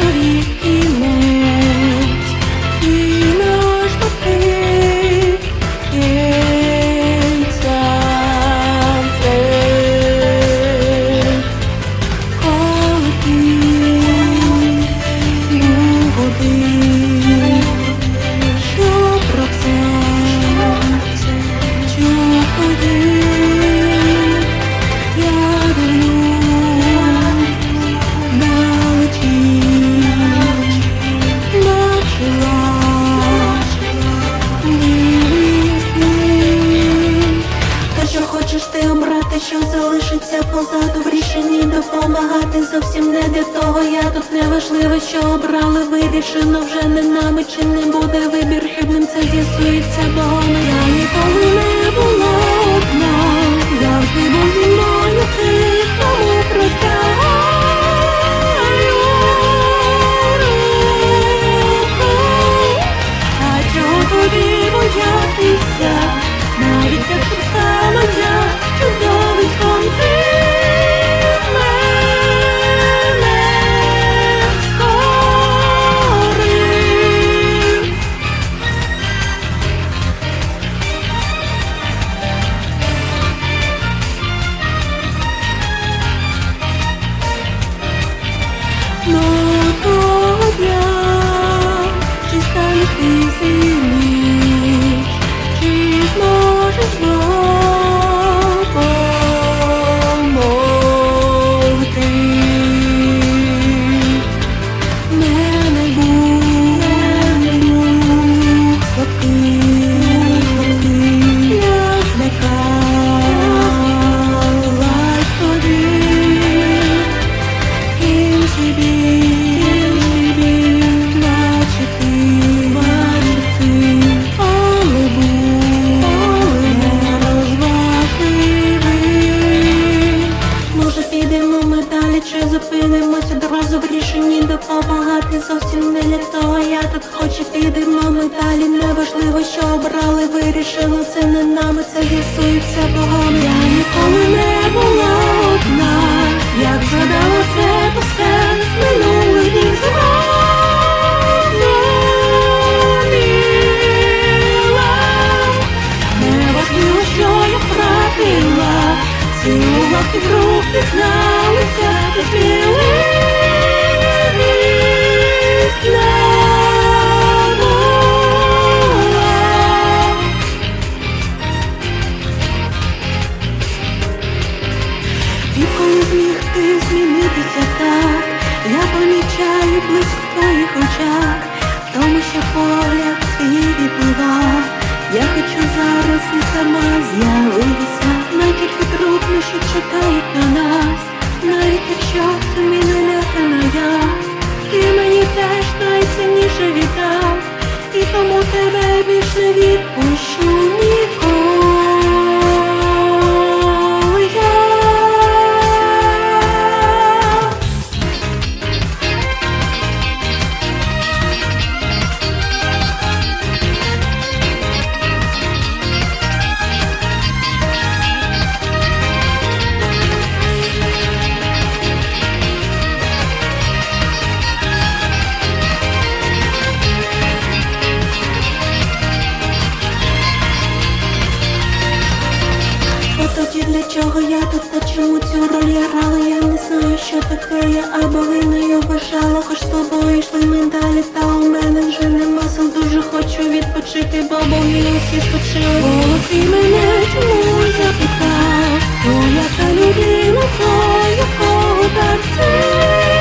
You. Залишиться позаду в рішенні допомагати зовсім не для того. Я тут не важливо, що обрали, вирішено вже не нами, чи не буде вибір хибним, це з'ясується богом. Ми чи зупинимося одразу в рішенні допомагати зовсім не для того. Я тут хочу підемо ми далі. Неважливо, що обрали, вирішили це не нами, це з'ясується богом. Я ніколи не була одна, як згадала І коли зміг ти змінитися так, я помічаю блиск в твоїх очах, в тому, що погляд чого я тут та чому цю роль я грала, я не знаю, що таке я або виною вважала, хоч з тобою йшли ми далі, та у мене вже нема сил, дуже хочу відпочити, бо бої усі спочили. О, ти мене чому запитав, то я та людина, то якого так це